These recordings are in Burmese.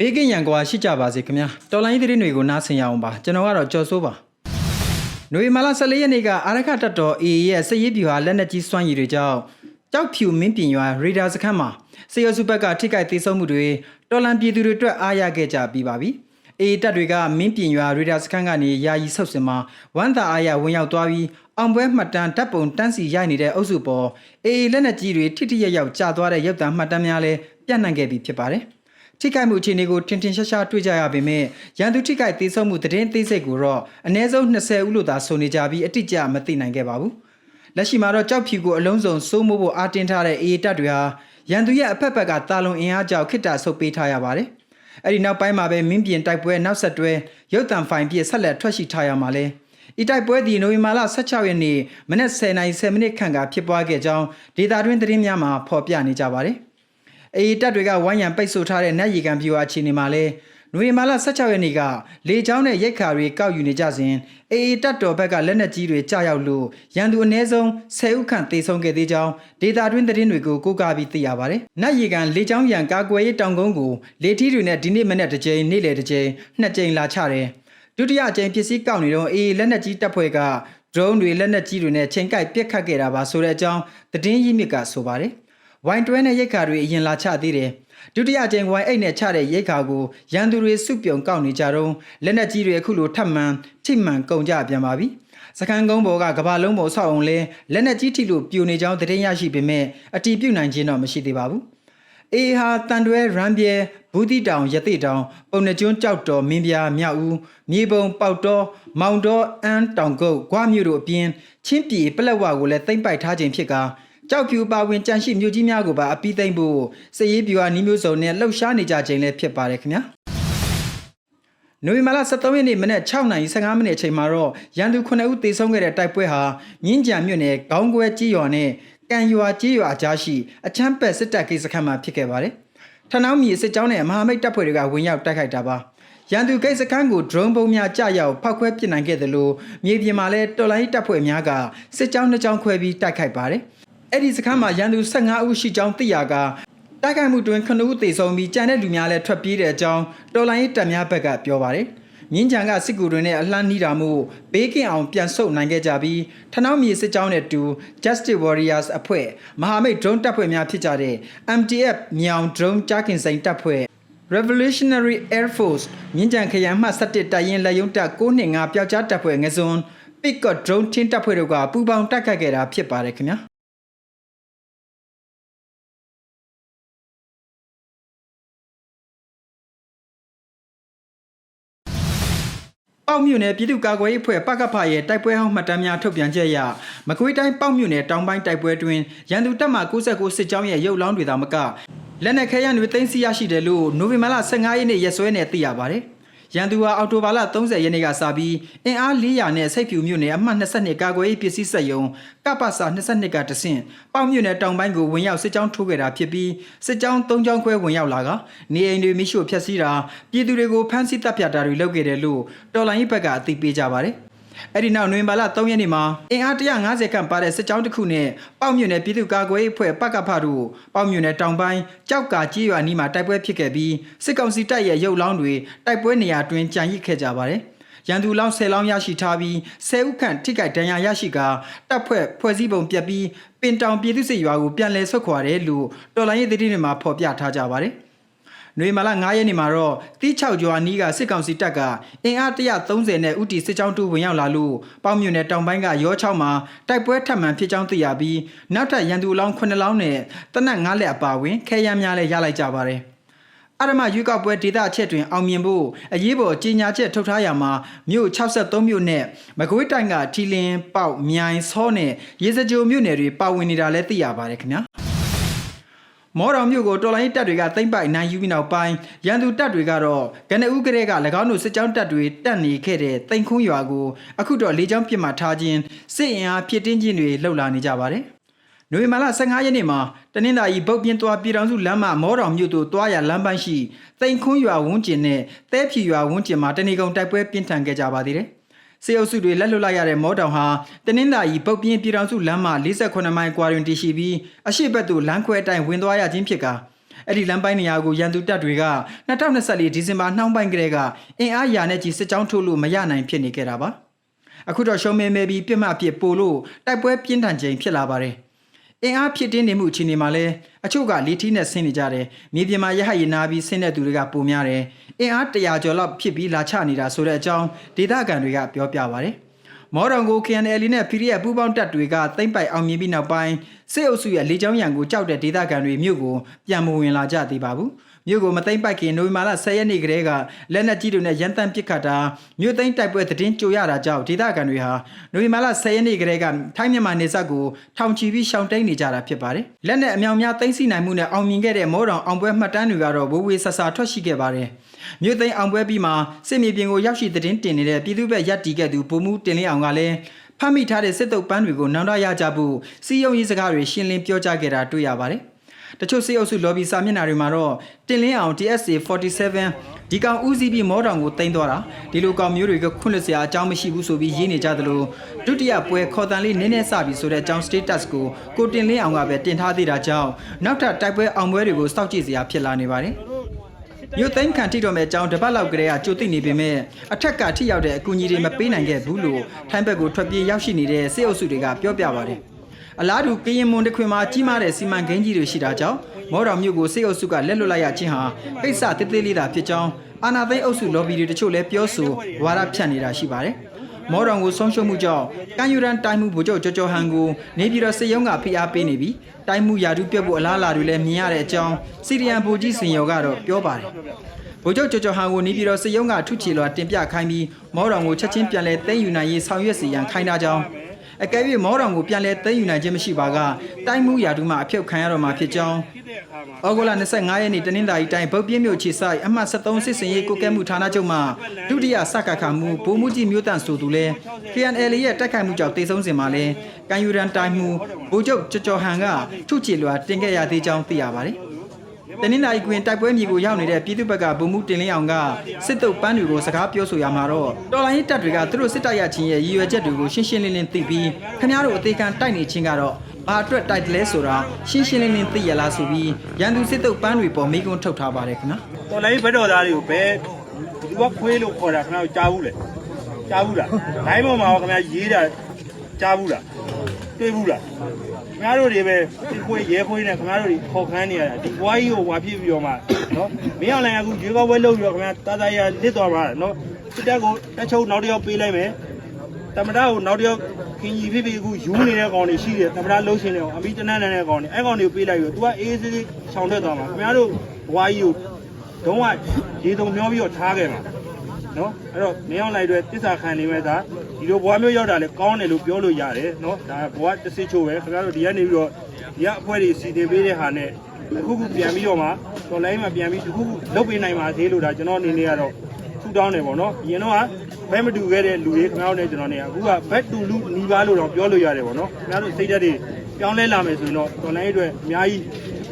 ဘေးကင်းရန်ကွာရှိကြပါစေခင်ဗျာတော်လိုင်းသတင်းတွေကိုနားဆင်ရအောင်ပါကျွန်တော်ကတော့ကြော်စိုးပါနွေမာလာ14ရက်နေ့ကအာရခတပ်တော် AA ရဲ့စစ်ရေးဗျူဟာလက်နက်ကြီးစွမ်းရည်တွေကြောင့်ကြောက်ဖြူမင်းပြင်ရွာရေဒါစခန်းမှာစေရစုဘက်ကထိခိုက်သေးဆုံးမှုတွေတော်လန်ပြည်သူတွေအတွက်အားရခဲ့ကြပြီးပါပြီအေတပ်တွေကမင်းပြင်ရွာရေဒါစခန်းကနေယာယီဆုတ်စင်မှာဝမ်းသာအားရဝင်ရောက်သွားပြီးအောင်ပွဲမှတ်တမ်းဓာတ်ပုံတန်းစီရိုက်နေတဲ့အုပ်စုပေါ်အေလက်နက်ကြီးတွေထိထိရက်ရောက်ကြာသွားတဲ့ရုပ်သံမှတ်တမ်းများလည်းပြန့်နှံ့ခဲ့ပြီးဖြစ်ပါတယ်။ ထိခိုက်မှုအခြေအနေကိုထင်ထင်ရှားရှားတွေ့ကြရပေမဲ့ရန်သူထိခိုက်သေးဆုံးမှုသတင်းသေးစိတ်ကိုတော့အ ਨੇ ဆုံး20ဦးလို့သာဆိုနေကြပြီးအတိအကျမသိနိုင်ခဲ့ပါဘူး။လက်ရှိမှာတော့ကြောက်ဖြူကိုအလုံးစုံစိုးမိုးဖို့အားတင်းထားတဲ့အေတပ်တွေဟာရန်သူရဲ့အဖက်ဖက်ကတာလွန်အင်အားကြောင့်ခိတ္တဆုတ်ပေးထားရပါတယ်။အဲ့ဒီနောက်ပိုင်းမှာပဲမင်းပြင်တိုက်ပွဲနောက်ဆက်တွဲရုတ်တံဖိုင်ပြည့်ဆက်လက်ထွက်ရှိထားရမှာလဲ။ဤတိုက်ပွဲသည်နိုဝင်ဘာလ16ရက်နေ့မနက်10:10မိနစ်ခန့်ကဖြစ်ပွားခဲ့ကြောင်းဒေတာတွင်းသတင်းများမှာဖော်ပြနေကြပါတယ်။ အေတပ်တွေကဝိုင်းရံပိတ်ဆို့ထားတဲ့နတ်ရီကန်ပြူဟာအခြေအနေမှာလဲနွေမာလာ16ရက်နေ့ကလေချောင်းနဲ့ရိတ်ခါတွေကောက်ယူနေကြစဉ်အေတပ်တော်ဘက်ကလက်နက်ကြီးတွေကြားရောက်လို့ရန်သူအ ਨੇ ဆုံး10ဦးခန့်သေဆုံးခဲ့သေးကြောင်းဒေတာတွင်းသတင်းတွေကိုကိုးကားပြီးသိရပါတယ်။နတ်ရီကန်လေချောင်းရန်ကာကွယ်ရေးတောင်ကုန်းကိုလေထီးတွေနဲ့ဒီနေ့မနေ့တစ်ကြိမ်နေ့လယ်တစ်ကြိမ်နှစ်ကြိမ်လာချတယ်။ဒုတိယအကြိမ်ပစ္စည်းကောက်နေတော့အေလက်နက်ကြီးတပ်ဖွဲ့က drone တွေလက်နက်ကြီးတွေနဲ့ချိန်ကိုက်ပြစ်ခတ်ခဲ့တာပါဆိုတဲ့အကြောင်းသတင်းရင်းမြစ်ကဆိုပါတယ်။ ဝိုင်တွဲနဲ့ရိတ်ခါတွေအရင်လာချသေးတယ်ဒုတိယအကြိမ်ဝိုင်အိတ်နဲ့ချတဲ့ရိတ်ခါကိုရန်သူတွေစုပြုံကောက်နေကြတော့လက်နက်ကြီးတွေအခုလိုထပ်မံထိမှန်ကုန်ကြပြန်ပါပြီစကန်ကုန်းဘော်ကကဘာလုံးပေါ်ဆောက်အောင်လဲလက်နက်ကြီးထိလို့ပြိုနေကြောင်းသတင်းရရှိပေမဲ့အတီးပြုတ်နိုင်ခြင်းတော့မရှိသေးပါဘူးအေဟာတန်တွဲရန်ပြဲဘူးတိတောင်ရတိတောင် ပုံနှကျွန်းကြောက်တော်မင်းပြားမြောက်ဦးမြေပုံပေါက်တော်မောင်တော်အန်းတောင်ကုတ်ဂွမြို့တို့အပြင်ချင်းပြည်ပလက်ဝကိုလည်းသိမ့်ပိုက်ထားခြင်းဖြစ်ကာ ကြောက်ဖြူပါဝင်ကြန့်ရှိမြို့ကြီးများကိုပါအပီးသိမ့်ဖို့စည်ရေးပြူဟာနီးမျိုးစုံနဲ့လှုပ်ရှားနေကြခြင်းလည်းဖြစ်ပါတယ်ခင်ဗျာနိုဝင်ဘာလ23ရက်နေ့မနက်6:15မိနစ်အချိန်မှာတော့ရန်သူ9ဦးသေဆုံးခဲ့တဲ့တိုက်ပွဲဟာမြင်းကြံမြို့နယ်ခေါင်းကွဲကြီးရွာနဲ့ကံရွာကြီးရွာကြားရှိအချမ်းပက်စစ်တပ်ကိစ္စခန်းမှာဖြစ်ခဲ့ပါတယ်။ထနောင်းမြေစစ်ကြောင်းနဲ့မဟာမိတ်တပ်ဖွဲ့တွေကဝင်ရောက်တိုက်ခိုက်တာပါ။ရန်သူကိစ္စခန်းကို drone ပုံများကြရောက်ဖောက်ခွဲပစ်နိုင်ခဲ့တယ်လို့မြေပြင်မှာလည်းတော်လိုင်းတပ်ဖွဲ့များကစစ်ကြောင်းနှစ်ကြောင်းခွဲပြီးတိုက်ခိုက်ပါတယ်။ အဲ့ဒီစခန်းမှာရန်သူ15ဦးရှိကြောင်းသိရကတိုက်ခိုက်မှုတွင်9ဦးသေဆုံးပြီးကြံတဲ့လူများလည်းထွက်ပြေးတဲ့အကြောင်းတော်လိုင်းတပ်များဘက်ကပြောပါတယ်။မြင်းကြံကစစ်ကူတွေနဲ့အလှမ်းနီးတာမှုဘေးကင်းအောင်ပြန်ဆုတ်နိုင်ခဲ့ကြပြီးထနောင်းမြေစစ်ကြောင်းနဲ့တူ Justice Warriors အဖွဲ့မဟာမိတ် drone တပ်ဖွဲ့များဖြစ်ကြတဲ့ MTF မြောင် drone ကြားကင်စိန်တပ်ဖွဲ့ Revolutionary Air Force မြင်းကြံခရိုင်မှ17တပ်ရင်းလက်ယုံတပ်925ပျောက်ကြားတပ်ဖွဲ့ငစွန်း Picot drone ချင်းတပ်ဖွဲ့တို့ကပူးပေါင်းတိုက်ခိုက်ခဲ့တာဖြစ်ပါတယ်ခင်ဗျာ ပေါ့မြို့နယ်ပြည်သူ့ကာကွယ်ရေးအဖွဲ့ပကဖရဲ့တိုက်ပွဲဟောင်းမှတ်တမ်းများထုတ်ပြန်ချက်အရမကွေးတိုင်းပေါ့မြို့နယ်တောင်ပိုင်းတိုက်ပွဲတွင်ရန်သူတပ်မှ69စစ်ကြောင်းရဲ့ရုပ်လောင်းတွေသာမကလက်နက်ခဲယမ်းတွေသိမ်းဆည်းရရှိတယ်လို့နိုဝင်ဘာလ15ရက်နေ့ရက်စွဲနဲ့သိရပါတယ်။ ရန်သူဟာအော်တိုဘာလ30ရက်နေ့ကစပြီးအင်အား400နဲ့စိတ်ဖြူမြို့နယ်အမှတ်22ကာကွယ်ရေးပစ္စည်းစက်ယုံကပ္ပစာ22ကတဆင့်ပေါ့မြို့နယ်တောင်ပိုင်းကိုဝင်ရောက်စစ်ကြောင်းထိုးခဲ့တာဖြစ်ပြီးစစ်ကြောင်း၃ကြောင်းခွဲဝင်ရောက်လာကနေအိမ်တွေမိရှို့ဖျက်ဆီးတာပြည်သူတွေကိုဖမ်းဆီးတပ်ဖြတ်တာတွေလုပ်ခဲ့တယ်လို့တော်လိုင်းရေးဘက်ကအသိပေးကြပါတယ်။ အဲ့ဒီနောက်နိုဝင်ဘာလ3ရက်နေ့မှာအင်အား150ခန့်ပါတဲ့စစ်ကြောင်းတစ်ခုနဲ့ပေါ့မြွနယ်ပြည်သူ့ကာကွယ်ရေးအဖွဲ့ပကဖတို့ပေါ့မြွနယ်တောင်ပိုင်းကြောက်ကာကြီးရွာနီးမှာတိုက်ပွဲဖြစ်ခဲ့ပြီးစစ်ကောင်စီတပ်ရဲ့ရုပ်လောင်းတွေတိုက်ပွဲနေရာတွင်ကြံရစ်ခဲ့ကြပါတယ်။ရန်သူလောင်း10လောင်းရရှိထားပြီး10ဦးခန့်ထိခိုက်ဒဏ်ရာရရှိကာတပ်ဖွဲ့ဖွဲ့စည်းပုံပြက်ပြီးပင်တောင်ပြည်သူ့စစ်ရွာကိုပြန်လည်ဆုတ်ခွာတယ်လို့တော်လိုင်းရေးသတင်းတွေမှာဖော်ပြထားကြပါတယ်။ နွေမာလာ9ရက်နေ့မှာတော့တီး6ကျော်အနီးကစစ်ကောင်စီတပ်ကအင်အား130နဲ့ဥတီစစ်ကြောင်းတူဝင်ရောက်လာလို့ပေါင်မြွန်နယ်တောင်ပိုင်းကရောချောင်းမှာတိုက်ပွဲထပ်မံဖြစ်ကြောင်းသိရပြီးနောက်ထပ်ရန်သူအလောင်း9လောင်းနဲ့တနက်9လက်အပါဝင်ခဲယမ်းများလည်းရလိုက်ကြပါတယ်အရမရွေးကောက်ပွဲဒေသအချက်တွင်အောင်မြင်ဖို့အရေးပေါ်ကြီးညာချက်ထုတ်ထားရမှာမြို့63မြို့နဲ့မကွေးတိုင်းကထီလင်းပေါက်မြိုင်ဆောနဲ့ရေစကြိုမြို့နယ်တွေပါဝင်နေတာလည်းသိရပါတယ်ခင်ဗျာ မော်တော်မြို့ကိုတော်လိုင်းတပ်တွေကသိမ့်ပိုက်နိုင်ယူပြီးနောက်ပိုင်းရန်သူတပ်တွေကတော့ကနဦးကလေးက၎င်းတို့စစ်ကြောင်းတပ်တွေတက်နေခဲ့တဲ့တိန်ခွန်းရွာကိုအခုတော့လေကြောင်းပစ်မှတ်ထားခြင်းစစ်အင်အားဖြစ်တင်းခြင်းတွေလှုပ်လာနေကြပါတယ်။နိုဝင်ဘာလ15ရက်နေ့မှာတနင်္လာရီဗုတ်ပြင်းသွားပြည်တော်စုလမ်းမမောတော်မြို့သို့တွားရလမ်းပိုင်းရှိတိန်ခွန်းရွာဝန်းကျင်နဲ့တဲဖြူရွာဝန်းကျင်မှာတဏီကုံတိုက်ပွဲပြင်းထန်ခဲ့ကြပါသေးတယ်။ စေအုပ်စုတွေလက်လွတ်လိုက်ရတဲ့မောတောင်ဟာတနင်္လာရီပုတ်ပြင်းပြည်တော်စုလမ်းမ48မိုင်ကွာတွင်တည်ရှိပြီးအရှိတ်ဘက်သို့လမ်းခွဲအတိုင်းဝင်သွားရခြင်းဖြစ်ကာအဲ့ဒီလမ်းပိုင်းနေရာကိုရန်သူတပ်တွေက2024ဒီဇင်ဘာနှောင်းပိုင်းကတည်းကအင်အားရာနဲ့ကြီးစစ်ကြောင်းထုတ်လို့မရနိုင်ဖြစ်နေခဲ့တာပါအခုတော့ရှုံးမဲမဲပြီးပြစ်မှတ်အဖြစ်ပို့လို့တိုက်ပွဲပြင်းထန်ခြင်းဖြစ်လာပါတယ် အင်အားဖြစ်တင်းနေမှုအခြေအနေမှာလည်းအချို့ကလီထီနဲ့ဆင်းနေကြတယ်မြေပြင်မှာရဟတ်ရည်နာပြီးဆင်းတဲ့သူတွေကပုံများတယ်အင်အား100ကျော်လောက်ဖြစ်ပြီးလာချနေတာဆိုတဲ့အကြောင်းဒေသခံတွေကပြောပြပါတယ်မော်တော်ကို KNL နဲ့ PDF ပူးပေါင်းတပ်တွေကသိမ့်ပိုက်အောင်မြင်ပြီးနောက်ပိုင်းစစ်အုပ်စုရဲ့လေကြောင်းရန်ကိုကြောက်တဲ့ဒေသခံတွေမြို့ကိုပြန်မဝင်လာကြသေးပါဘူး မြို့ကိုမသိမ့်ပိုက်ခင်နိုဝင်ဘာလ10ရက်နေ့ကတည်းကလက်နက်ကြီးတွေနဲ့ရန်တမ်းပစ်ခတ်တာမြို့သိမ်းတိုက်ပွဲသတင်းကြိုရတာကြောင့်ဒေသခံတွေဟာနိုဝင်ဘာလ10ရက်နေ့ကတည်းကထိုင်းမြန်မာနေဆက်ကိုထောင်ချီပြီးရှောင်တိန်နေကြတာဖြစ်ပါတယ်လက်နက်အမြောင်များသိမ်းဆည်းနိုင်မှုနဲ့အောင်မြင်ခဲ့တဲ့မော်တော်အောင်ပွဲမှတ်တမ်းတွေကတော့ဝေဝေဆဆထွက်ရှိခဲ့ပါတယ်မြို့သိမ်းအောင်ပွဲပြီးမှစစ်မြေပြင်ကိုရောက်ရှိသတင်းတင်နေတဲ့ပြည်သူ့ဘက်ရပ်တီခဲ့သူဗိုလ်မှူးတင်လင်းအောင်ကလည်းဖမ်းမိထားတဲ့စစ်တုပ်ပန်းတွေကိုနောင်တရကြဖို့စီယုံရေးစကားတွေရှင်းလင်းပြောကြားခဲ့တာတွေ့ရပါတယ်။ တချို့စစ်အုပ်စု lobby စာမျက်နှာတွေမှာတော့တင်လင်းအောင် TSA 47ဒီကောင်ဦးစီးပြီးမောတောင်ကိုတင်သွားတာဒီလိုကောင်မျိုးတွေကခွင့်လွှတ်စရာအကြောင်းမရှိဘူးဆိုပြီးရေးနေကြသလိုဒုတိယပွဲခေါ်တန်လေးနည်းနည်းစပြီးဆိုတဲ့အကြောင်း status ကိုကိုတင်လင်းအောင်ကပဲတင်ထားသေးတာကြောင့်နောက်ထပ်တိုက်ပွဲအောင်ပွဲတွေကိုစောင့်ကြည့်စရာဖြစ်လာနေပါတယ်။မြို့သိမ်းခံထိတော်မဲ့အကြောင်းတစ်ပတ်လောက်ကလေးကကြိုသိနေပေမဲ့အထက်ကထိရောက်တဲ့အကူအညီတွေမပေးနိုင်ခဲ့ဘူးလို့ထိုင်းဘက်ကိုထွက်ပြေးရောက်ရှိနေတဲ့စစ်အုပ်စုတွေကပြောပြပါတယ်။ အလားတူကရင်မွန်တစ်ခွင်မှာကြီးမားတဲ့စီမံကိန်းကြီးတွေရှိတာကြောင့်မော်တော်မြို့ကိုစစ်အုပ်စုကလက်လွတ်လိုက်ရခြင်းဟာကိစ္စသေးသေးလေးသာဖြစ်ကြောင်းအာနာသိန်းအုပ်စု lobby တွေတချို့လည်းပြောဆိုဝါဒဖြန့်နေတာရှိပါတယ်။မော်တော်ကိုဆုံးရှုံးမှုကြောင့်ကန်ယူရန်တိုင်းမှုဗိုလ်ချုပ်ကျော်ကျော်ဟန်ကိုနေပြည်တော်စစ်ရုံးကဖိအားပေးနေပြီးတိုင်းမှုယာတုပြတ်ဖို့အလားအလာတွေလည်းမြင်ရတဲ့အကြောင်းစီရီယန်ဗိုလ်ကြီးစင်ရော်ကတော့ပြောပါတယ်ဗိုလ်ချုပ်ကျော်ကျော်ဟန်ကိုနေပြည်တော်စစ်ရုံးကထုချေလွှာတင်ပြခိုင်းပြီးမော်တော်ကိုချက်ချင်းပြန်လဲသိမ်းယူနိုင်ရေးဆောင်ရွက်စီရန်ခိုင်းထားကြောင်း အကယ်၍မော်တော်ကိုပြန်လဲသိမ်းယူနိုင်ခြင်းမရှိပါကတိုင်းမှုယာတုမှအဖြုတ်ခံရတော့မှာဖြစ်ကြောင်းဩဂုတ်လ25ရက်နေ့တနင်္သာရီတိုင်းဗုတ်ပြင်းမြို့ခြေဆိုင်အမှတ်73စစ်စင်ရေးကိုကဲမှုဌာနချုပ်မှဒုတိယစက္ကခမှုဗိုလ်မှူးကြီးမြို့တန့်ဆိုသူလဲ KNL ရဲ့တိုက်ခိုက်မှုကြောင့်တေဆုံးစင်မှာလဲကန်ယူရန်တိုင်းမှုဗိုလ်ချုပ်ကျော်ကျော်ဟန်ကထုချေလွှာတင်ခဲ့ရသေးကြောင်းသိရပါတယ် တနင်္သာရီကွင်တိုက်ပွဲမြေကိုရောက်နေတဲ့ပြည်သူ့ဘက်ကဗိုလ်မှူးတင်လင်းအောင်ကစစ်တုပ်ပန်းတွေကိုစကားပြောဆိုရမှာတော့တော်လိုင်းတပ်တွေကသူတို့စစ်တပ်ရချင်းရဲ့ရည်ရွယ်ချက်တွေကိုရှင်းရှင်းလင်းလင်းသိပြီးခင်ဗျားတို့အသေးခံတိုက်နေချင်းကတော့ဘာအတွက်တိုက်တယ်လဲဆိုတာရှင်းရှင်းလင်းလင်းသိရလားဆိုပြီးရန်သူစစ်တုပ်ပန်းတွေပေါ်မိကုန်းထုတ်ထားပါတယ်ခင်ဗျာတော်လိုင်းဘက်တော်သားတွေကိုဘယ်ဒီကခွေးလို့ခေါ်တာခင်ဗျားတို့ကြားဘူးလေကြားဘူးလားလိုင်းပေါ်မှာရောခင်ဗျားရေးတာကြားဘူးလားတွေ့ဘူးလား ခင်ဗျားတို့တွေပဲဒီခွေးရဲခွေးနဲ့ခင်ဗျားတို့တွေခေါ်ခန်းနေရတာဒီဘွားကြီးကိုဝါဖြစ်ပြီးတော့မှနော်မင်းအောင်လည်းအခုရေကောက်ဝဲလုပ်ပြီးတော့ခင်ဗျားတာတာရလစ်တော်ပါနော်စစ်တပ်ကိုတက်ချုပ်နောက်တစ်ယောက်ပေးလိုက်မယ်တမရကိုနောက်တစ်ယောက်ခင်ကြီးဖြစ်ဖြစ်အခုယူနေတဲ့ကောင်တွေရှိတယ်တမရလှုပ်ရှင်နေအောင်အမိတနန်းနေတဲ့ကောင်တွေအဲကောင်တွေကိုပေးလိုက်ပြီးတော့ तू ကအေးအေးဆေးဆေးခြောင်ထွက်သွားမှာခင်ဗျားတို့ဘွားကြီးကိုတုံးကရေတုံမျောပြီးတော့ထားခဲ့မှာနော်အဲ့တော့မင်းအောင်လိုက်တွေတစ္ဆာခံနေမဲ့သား ဒီလိုဘွားမျိုးရောက်တာလေကောင်းတယ်လို့ပြောလို့ရတယ်နော်ဒါဘွားတစ်စစ်ချို့ပဲခင်ဗျားတို့ဒီကနေပြီးတော့ဒီကအဖွဲတွေစီတင်ပေးတဲ့ဟာနဲ့အခုခုပြန်ပြီးတော့မှတော်လိုင်းမှာပြန်ပြီးတစ်ခုခုလုပ်ပေးနိုင်ပါသေးလို့ဒါကျွန်တော်အနေနဲ့ကတော့ထူတောင်းတယ်ပေါ့နော်အရင်တော့ကဘက်မတူခဲ့တဲ့လူတွေခင်ဗျားတို့နဲ့ကျွန်တော်နေအခုကဘက်တူလူနီးပါးလို့တော့ပြောလို့ရတယ်ပေါ့နော်ခင်ဗျားတို့စိတ်ဓာတ်တွေပြောင်းလဲလာမယ်ဆိုရင်တော့တော်လိုင်းအတွက်အများကြီး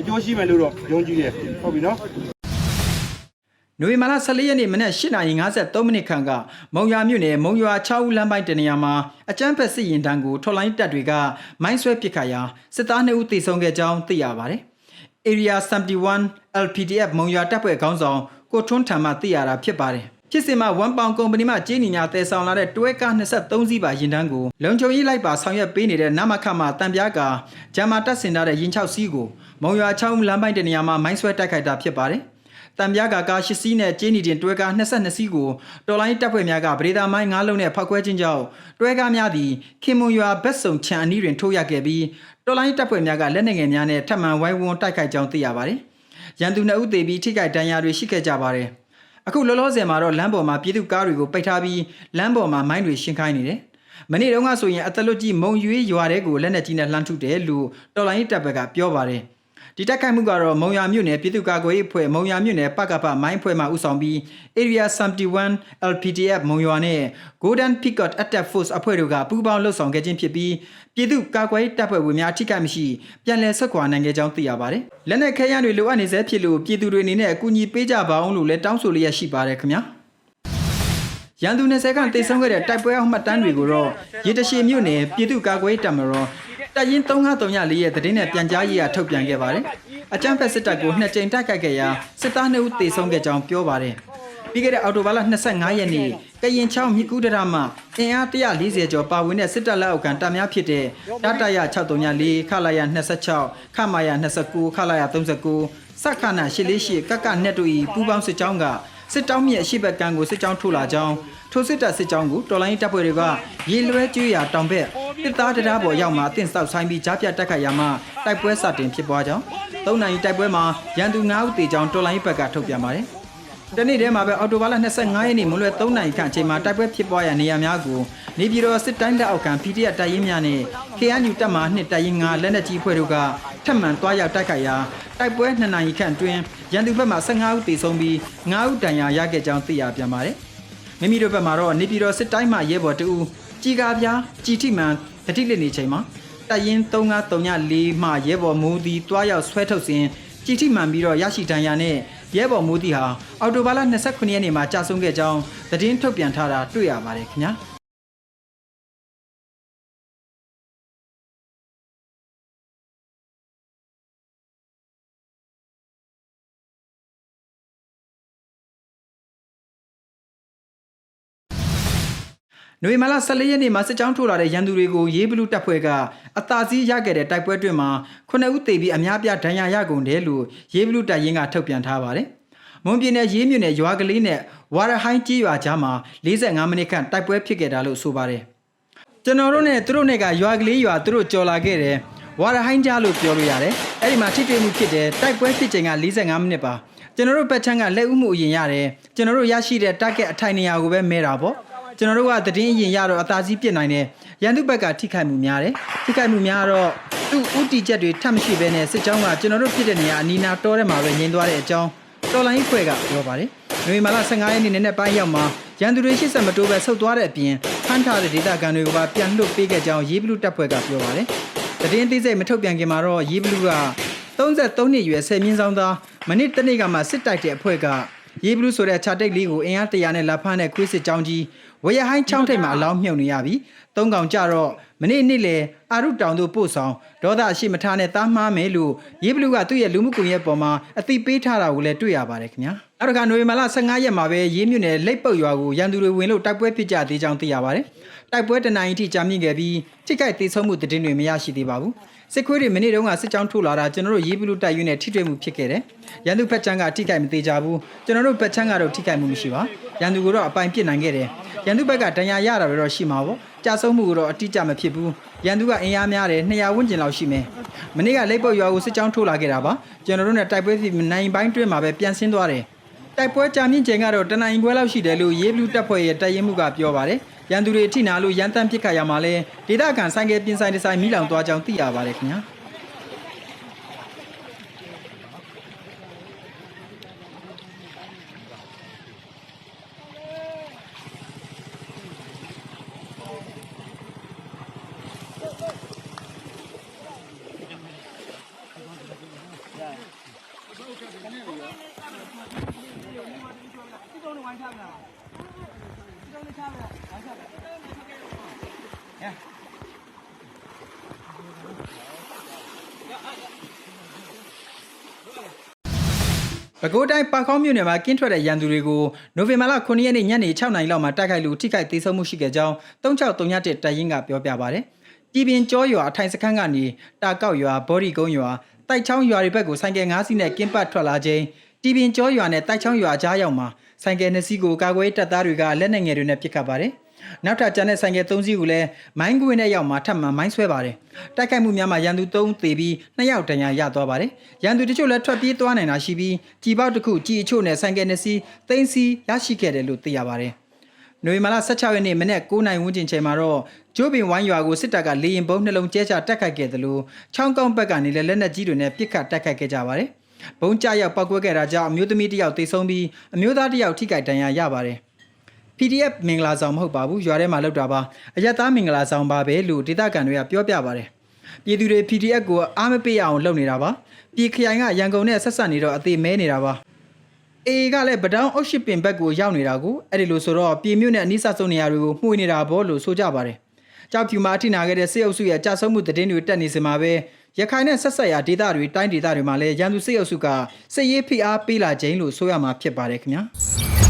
အကျိုးရှိမယ်လို့တော့ယုံကြည်တယ်ဟုတ်ပြီနော် နိုဝင်ဘာလ14ရက်နေ့မနက်8:53မိနစ်ခန့်ကမုံရွာမြို့နယ်မုံရွာ6ဦးလမ်းပိုင်းတနေရာမှာအကြမ်းဖက်စစ်ရင်တန်းကိုထော်လိုင်းတပ်တွေကမိုင်းဆွဲပစ်ခတ်ရာစစ်သား2ဦးသေဆုံးခဲ့ကြောင်းသိရပါတယ်။ Area 71 LPDF မုံရွာတပ်ဖွဲ့ခေါင်းဆောင်ကိုထွန်းထံမှသိရတာဖြစ်ပါတယ်။ဖြစ်စဉ်မှာ1ပေါင်ကုမ္ပဏီမှကြေးနီညာတည်ဆောင်လာတဲ့တွဲကား23စီးပါရင်တန်းကိုလုံခြုံရေးလိုက်ပါဆောင်ရွက်ပေးနေတဲ့နမခမှတံပြားကာဂျမ်မာတက်စင်ထားတဲ့ရင်6စီးကိုမုံရွာ6ဦးလမ်းပိုင်းတနေရာမှာမိုင်းဆွဲတိုက်ခိုက်တာဖြစ်ပါတယ်။ တံပြားကကား၈စီးနဲ့ကျင်းနီတင်တွဲကား22စီးကိုတော်လိုင်းတပ်ဖွဲ့များကဗဒေတာမိုင်း၅လုံးနဲ့ဖောက်ခွဲခြင်းကြောင့်တွဲကားများသည်ခင်မွန်ရွာဘက်စုံချံအနီးတွင်ထိုးရခဲ့ပြီးတော်လိုင်းတပ်ဖွဲ့များကလက်နက်ငယ်များနဲ့ထပ်မံဝိုင်းဝန်းတိုက်ခိုက်ကြောင်းသိရပါတယ်။ရန်သူနှစ်ဦးသေပြီးထိခိုက်ဒဏ်ရာတွေရှိခဲ့ကြပါတယ်။အခုလောလောဆယ်မှာတော့လမ်းပေါ်မှာပြည်သူကားတွေကိုပိတ်ထားပြီးလမ်းပေါ်မှာမိုင်းတွေရှင်းခိုင်းနေတယ်။မနေ့တုန်းကဆိုရင်အသက်လွတ်ကြီးမုံရွေးရွာတဲ့ကိုလက်နက်ကြီးနဲ့လှမ်းထုတယ်လို့တော်လိုင်းတပ်ဘက်ကပြောပါတယ်။ ဒီတက်ခိုက်မှုကတော့မုံရမြို့နယ်ပြည်သူ့ကာကွယ်ရေးအဖွဲ့မုံရမြို့နယ်ပကပမိုင်းဖွဲ့မှဦးဆောင်ပြီး Area 71 LPDF မုံရွာနဲ့ Golden Peacock Attack Force အဖွဲ့တို့ကပူးပေါင်းလှုပ်ဆောင်ခဲ့ခြင်းဖြစ်ပြီးပြည်သူ့ကာကွယ်ရေးတပ်ဖွဲ့ဝင်များထိခိုက်မရှိပြန်လည်ဆက်ခွာနိုင်ခဲ့ကြောင်းသိရပါတယ်။လက်နက်ခဲယမ်းတွေလိုအပ်နေစေဖြစ်လို့ပြည်သူတွေအနေနဲ့အကူအညီပေးကြပါအောင်လို့လည်းတောင်းဆိုလျက်ရှိပါတယ်ခင်ဗျာ။ရန်သူ20ခန့်တိတ်ဆုံးခဲ့တဲ့တိုက်ပွဲအောင်မှတ်တမ်းတွေကိုတော့ရေတရှည်မြို့နယ်ပြည်သူ့ကာကွယ်ရေးတပ်မတော် တပ်ရင်း3534ရဲ့သတင်းနဲ့ပြန်ကြားရေးကထုတ်ပြန်ခဲ့ပါတယ်အကြမ်းဖက်စစ်တပ်ကိုနှစ်ကြိမ်တိုက်ခိုက်ခဲ့ရာစစ်သား2ဦးသေဆုံးခဲ့ကြောင်းပြောပါတယ်။ပြီးခဲ့တဲ့အောက်တိုဘာလ25ရက်နေ့ကရင်ချောင်းမြစ်ကူးတရမှအင်အား140ကျော်ပါဝင်တဲ့စစ်တပ်လက်အောက်ခံတပ်များဖြစ်တဲ့ဒတရ634ခလာရ26ခမာရ29ခလာရ39စက္ခဏ848ကကနဲ့တို့ဤပူးပေါင်းစစ်ကြောင်းကစစ်တောင်းမြစ်အရှိဘက်ကံကိုစစ်ကြောင်းထိုးလာကြောင်းထိုစစ်တပ်စစ်ကြောင်းကိုတော်လိုင်းတပ်ဖွဲ့တွေကရေလွဲကျွေးရာတောင်ဘက် တစ်သားတရားပေါ်ရောက်မှအသင့်ဆောက်ဆိုင်ပြီးကြားပြတ်တက်ခတ်ရမှတိုက်ပွဲစတင်ဖြစ်ပွားကြောင်းသုံးနိုင်တိုက်ပွဲမှာရန်သူ9ဦးသေကြောင်းတော်လိုင်းဘက်ကထုတ်ပြန်ပါတယ်တနေ့တည်းမှာပဲအော်တိုဘာလ25ရက်နေ့မွန်းလွဲ3နာရီခန့်အချိန်မှာတိုက်ပွဲဖြစ်ပွားရာနေရာများကိုနေပြည်တော်စစ်တိုင်းလက်အောက်ခံ PDF တပ်ရင်းများနဲ့ KNU တပ်မှနှစ်တပ်ရင်း9လက်နက်ကြီးဖွဲ့တို့ကထပ်မံတွားရောက်တိုက်ခိုက်ရာတိုက်ပွဲ2နာရီခန့်အတွင်းရန်သူဘက်မှ15ဦးသေဆုံးပြီး9ဦးဒဏ်ရာရခဲ့ကြောင်းသိရပြန်ပါတယ်။မိမိတို့ဘက်မှာတော့နေပြည်တော်စစ်တိုင်းမှရဲဘော်တအူ ကြီးကားပြားကြီးထိမှန်တတိလက်နေချိန်မှာတပ်ရင်း3934မှရဲဘော်မူဒီတွားရောက်ဆွဲထုတ်စဉ်ကြီးထိမှန်ပြီးတော့ရရှိဒဏ်ရာနဲ့ရဲဘော်မူဒီဟာအော်တိုဘာလ29ရက်နေ့မှာကြာဆုံးခဲ့ကြောင်းသတင်းထုတ်ပြန်ထားတာတွေ့ရပါတယ်ခင်ဗျာ။ နွေမာလာ14ရက်နေ့မှာစစ်ကြောင်းထိုးလာတဲ့ရန်သူတွေကိုရေးဘလူးတပ်ဖွဲ့ကအသာစီးရခဲ့တဲ့တိုက်ပွဲတွင်မှာ9ဦးသေပြီးအများပြားဒဏ်ရာရကုန်တယ်လို့ရေးဘလူးတပ်ရင်းကထုတ်ပြန်ထားပါတယ်။မွန်ပြည်နယ်ရေးမြို့နယ်ရွာကလေးနဲ့ဝါရဟိုင်းကြီးရွာကြားမှာ45မိနစ်ခန့်တိုက်ပွဲဖြစ်ခဲ့တာလို့ဆိုပါတယ်။ကျွန်တော်တို့နဲ့သူတို့နဲ့ကရွာကလေးရွာသူတို့ကြော်လာခဲ့တယ်။ဝါရဟိုင်းကြားလို့ပြောလို့ရတယ်။အဲ့ဒီမှာထိတွေ့မှုဖြစ်တယ်တိုက်ပွဲဖြစ်ချိန်က45မိနစ်ပါ။ကျွန်တော်တို့ဘက်ချမ်းကလက်ဦးမှုအရင်ရတယ်။ကျွန်တော်တို့ရရှိတဲ့ target အထိုင်နေရာကိုပဲမဲတာပေါ့။ ကျွန်တော်တို့ကသတင်းအရင်ရတော့အသာစီးပြစ်နိုင်တယ်ရန်သူဘက်ကထိခိုက်မှုများတယ်ထိခိုက်မှုများတော့သူ့ဥတီချက်တွေထပ်မရှိဘဲနဲ့စစ်ကြောင်းကကျွန်တော်တို့ဖြစ်တဲ့နေရာအနီးနားတောထဲမှာပဲငြိမ်သွားတဲ့အကြောင်းတော်လိုင်းဖွဲ့ကပြောပါတယ်နွေမာလာ15ရက်နေ့နေ့နဲ့ပိုင်းရောက်မှာရန်သူတွေရှစ်ဆက်မတိုးပဲဆုတ်သွားတဲ့အပြင်ဖမ်းထားတဲ့ဒေသခံတွေကိုပါပြန်လွှတ်ပေးခဲ့ကြောင်းရေးဘလူးတပ်ဖွဲ့ကပြောပါတယ်သတင်းသိစိတ်မထုတ်ပြန်ခင်မှာတော့ရေးဘလူးက33နှစ်ရွယ်ဆယ်မြင်းဆောင်သားမနစ်တနေ့ကမှစစ်တိုက်တဲ့အဖွဲ့က ရေးဘလူးဆိုတဲ့ခြာတိတ်လေးကိုအင်အား100နဲ့လက်ဖမ်းတဲ့ခွေးစစ်ကြောင်းကြီးဝရဟိုင်းချောင်းထိပ်မှာအလောင်းမြုပ်နေရပြီသုံးကောင်ကြတော့မနေ့နေ့လေအာရုတောင်တို့ပို့ဆောင်ဒေါသအရှိမထားနဲ့တားမှားမယ်လို့ရေးဘလူးကသူ့ရဲ့လူမှုကွန်ရက်ပေါ်မှာအသိပေးထားတာကိုလည်းတွေ့ရပါတယ်ခင်ဗျာနောက်တစ်ခါနိုဝင်ဘာလ15ရက်မှာပဲရေးမြွနယ်လိပ်ပုတ်ရွာကိုရန်သူတွေဝင်လို့တိုက်ပွဲဖြစ်ကြသေးကြောင်းသိရပါတယ်တိုက်ပွဲတနင်္လာနေ့ထိကြာမြင့်ခဲ့ပြီးထိခိုက်သေးဆုံးမှုသတင်းတွေမရရှိသေးပါဘူး စစ်ခွေးတွေမနေ့တုန်းကစစ်ကြောင်းထိုးလာတာကျွန်တော်တို့ရေးဘလူးတိုက်ရွေးနဲ့ထိတွေ့မှုဖြစ်ခဲ့တယ်ရန်သူဖက်ချမ်းကထိခိုက်မသေးကြဘူးကျွန်တော်တို့ဖက်ချမ်းကတော့ထိခိုက်မှုမရှိပါရန်သူကတော့အပိုင်ပြစ်နိုင်ခဲ့တယ်ရန်သူဘက်ကဒဏ်ရာရတာတွေတော့ရှိမှာပေါ့ကြာဆုံးမှုကတော့အတိအကျမဖြစ်ဘူးရန်သူကအင်အားများတယ်200ဝန်းကျင်လောက်ရှိမယ်မနေ့ကလိပ်ပုတ်ရွာကိုစစ်ကြောင်းထိုးလာခဲ့တာပါကျွန်တော်တို့နဲ့တိုက်ပွဲဖြစ်နိုင်ပိုင်းတွင်းမှာပဲပြန်ဆင်းသွားတယ်တိုက်ပွဲကြာမြင့်ချိန်ကတော့တနင်္ဂနွေပွဲလောက်ရှိတယ်လို့ရေးဘလူးတပ်ဖွဲ့ရဲ့တပ်ရင်းမှုကပြောပါတယ် ရန်သူတွေအထိနာလို့ရန်တမ်းပစ်ခတ်ရမှာလဲဒေသခံဆိုင်ကယ်ပြင်ဆိုင်ဒီဇိုင်းမိလောင်သွားကြောင်းသိရပါတယ်ခင်ဗျာ ပဲခူးတိုင်းပါခေါင်းမြို့နယ်မှာကင်းထွက်တဲ့ရန်သူတွေကိုနိုဝင်ဘာလ9ရက်နေ့ညနေ6နာရီလောက်မှာတိုက်ခိုက်လို့ထိခိုက်သေးဆုံးမှုရှိခဲ့ကြောင်း3631တပ်ရင်းကပြောပြပါဗျ။ပြည်ပင်ကျောရွာအထိုင်စခန်းကနေတာကောက်ရွာဘော်ဒီကုန်းရွာတိုက်ချောင်းရွာတွေဘက်ကိုဆိုင်ကယ်၅စီးနဲ့ကင်းပတ်ထွက်လာခြင်းပြည်ပင်ကျောရွာနဲ့တိုက်ချောင်းရွာကြားရောက်မှာဆိုင်ကယ်၂စီးကိုကာကွယ်တပ်သားတွေကလက်နက်ငယ်တွေနဲ့ပစ်ခတ်ပါတယ်။ နောက်ထပ်ကျန်တဲ့ဆိုင်ကယ်၃စီးကိုလည်းမိုင်းကွင်းနဲ့ရောက်မှာထပ်မံမိုင်းဆွဲပါတယ်။တိုက်ခိုက်မှုများမှာရန်သူ၃ဦးသေပြီး၂ယောက်ဒဏ်ရာရသွားပါတယ်။ရန်သူတချို့လည်းထွက်ပြေးသွားနိုင်တာရှိပြီးကြီးပေါက်တစ်ခုကြီးအချို့နဲ့ဆိုင်ကယ်၂စီးသိမ်းစီးရရှိခဲ့တယ်လို့သိရပါတယ်။နိုဝင်ဘာလ16ရက်နေ့မနေ့9နိုင်ဝန်းကျင်ချိန်မှာတော့ကျိုးပင်ဝိုင်းရွာကိုစစ်တပ်ကလေရင်ပုံးနှလုံးကျဲချတက်ခိုက်ခဲ့တယ်လို့ချောင်းကောင်းဘက်ကနေလည်းလက်နက်ကြီးတွေနဲ့ပစ်ခတ်တက်ခိုက်ခဲ့ကြပါတယ်။ဘုံကြရောက်ပောက်ကွဲခဲ့တာကြောင့်အမျိုးသမီးတစ်ယောက်သေဆုံးပြီးအမျိုးသားတစ်ယောက်ထိခိုက်ဒဏ်ရာရပါတယ်။ PDF မင်္ဂလာဆောင်မဟုတ်ပါဘူးရွာထဲမှာလောက်တာပါအရက်သားမင်္ဂလာဆောင်ပါပဲလို့ဒေသခံတွေကပြောပြပါတယ်ပြည်သူတွေ PDF ကိုအားမပေးအောင်လုပ်နေတာပါပြည်ခရိုင်ကရန်ကုန်နဲ့ဆက်ဆက်နေတော့အသေးမဲနေတာပါအေကလည်းဗဒေါင်းအုတ်ရှိပင်ဘက်ကိုရောက်နေတာကိုအဲ့ဒီလိုဆိုတော့ပြည်မြို့နဲ့အနီးစပ်ဆုံးနေရာတွေကိုမှုနေတာဘောလို့ဆိုကြပါတယ်ကြောက်ဖြူမှာအထိနာခဲ့တဲ့စစ်အုပ်စုရဲ့ကြာဆုံးမှုသတင်းတွေတက်နေစမှာပဲရခိုင်နဲ့ဆက်ဆက်ရာဒေသတွေတိုင်းဒေသတွေမှာလည်းရန်သူစစ်အုပ်စုကစစ်ရေးဖိအားပေးလာခြင်းလို့ဆိုရမှာဖြစ်ပါတယ်ခင်ဗျာ။